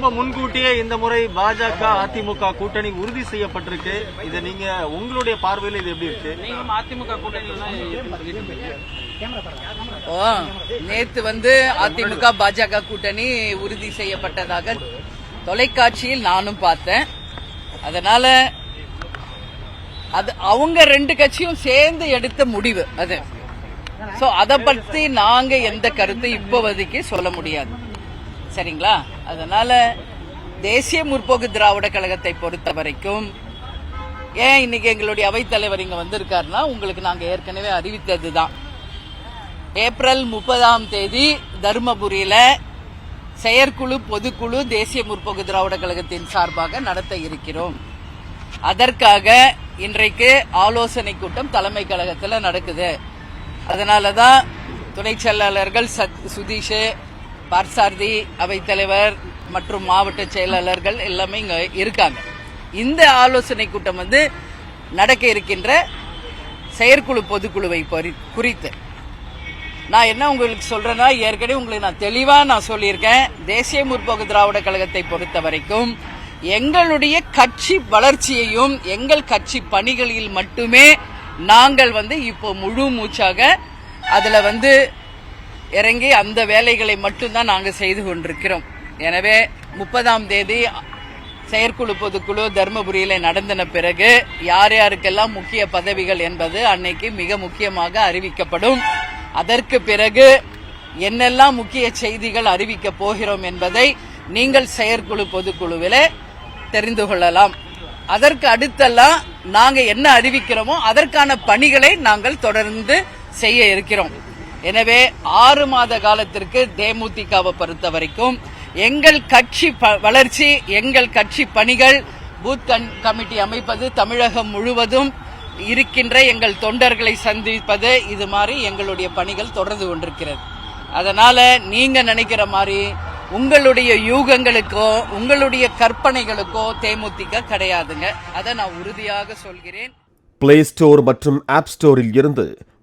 ரொம்ப முன்கூட்டியே இந்த முறை பாஜக அதிமுக கூட்டணி உறுதி செய்யப்பட்டிருக்கு. இதை நீங்க உங்களுடைய பார்வையில் இது எப்படி இருக்கு? அதிமுக. ஓ நேத்து வந்து அதிமுக பாஜக கூட்டணி உறுதி செய்யப்பட்டதாக தொலைக்காட்சியில் நானும் பார்த்தேன். அதனால அது அவங்க ரெண்டு கட்சியும் சேர்ந்து எடுத்த முடிவு அது. சோ அத பத்தி நாங்க எந்த கருத்து இப்போதைக்கு சொல்ல முடியாது. சரிங்களா? அதனால தேசிய முற்போக்கு திராவிட கழகத்தை பொறுத்த வரைக்கும் ஏன் இன்னைக்கு எங்களுடைய அவைத்தலைவர் இங்க வந்திருக்காருன்னா உங்களுக்கு நாங்க ஏற்கனவே அறிவித்ததுதான். ஏப்ரல் முப்பதாம் தேதி தருமபுரியில செயற்குழு பொதுக்குழு தேசிய முற்போக்கு திராவிட கழகத்தின் சார்பாக நடத்த இருக்கிறோம். அதற்காக இன்றைக்கு ஆலோசனை கூட்டம் தலைமை கழகத்தில் நடக்குது. அதனாலதான் துணை செயலாளர்கள் சத்- சுதீஷ் பார்சாரதி அவைத்தலைவர் மற்றும் மாவட்ட செயலாளர்கள் எல்லாமே இங்கே இருக்காங்க. இந்த ஆலோசனை கூட்டம் வந்து நடக்க இருக்கின்ற செயற்குழு பொதுக்குழுவை குறித்து. நான் என்ன உங்களுக்கு சொல்கிறேன்னா ஏற்கனவே உங்களுக்கு நான் தெளிவாக நான் சொல்லியிருக்கேன். தேசிய முற்போக்கு திராவிட கழகத்தை பொறுத்த வரைக்கும் எங்களுடைய கட்சி வளர்ச்சியையும் எங்கள் கட்சி பணிகளில் மட்டுமே நாங்கள் வந்து இப்போ முழு மூச்சாக அதில் வந்து இறங்கி அந்த வேலைகளை மட்டும்தான் நாங்கள் செய்து கொண்டிருக்கிறோம். எனவே முப்பதாம் தேதி செயற்குழு பொதுக்குழு தர்மபுரியில் நடந்தன பிறகு யார் யாருக்கெல்லாம் முக்கிய பதவிகள் என்பது அன்னைக்கு மிக முக்கியமாக அறிவிக்கப்படும். அதற்கு பிறகு என்னெல்லாம் முக்கிய செய்திகள் அறிவிக்க போகிறோம் என்பதை நீங்கள் செயற்குழு பொதுக்குழுவில் தெரிந்து கொள்ளலாம். அதற்கு அடுத்தெல்லாம் நாங்கள் என்ன அறிவிக்கிறோமோ அதற்கான பணிகளை நாங்கள் தொடர்ந்து செய்ய இருக்கிறோம். எனவே ஆறு மாத காலத்திற்கு தேமுதிகவை பொறுத்த வரைக்கும் எங்கள் கட்சி ப- வளர்ச்சி எங்கள் கட்சி பணிகள் பூத் கமிட்டி அமைப்பது தமிழகம் முழுவதும் இருக்கின்ற எங்கள் தொண்டர்களை சந்திப்பது இது மாதிரி எங்களுடைய பணிகள் தொடர்ந்து கொண்டிருக்கிறது. அதனால நீங்க நினைக்கிற மாதிரி உங்களுடைய யூகங்களுக்கோ உங்களுடைய கற்பனைகளுக்கோ தேமுதிக கிடையாதுங்க. அதை நான் உறுதியாக சொல்கிறேன். பிளே ஸ்டோர் மற்றும் ஆப் ஸ்டோரில் இருந்து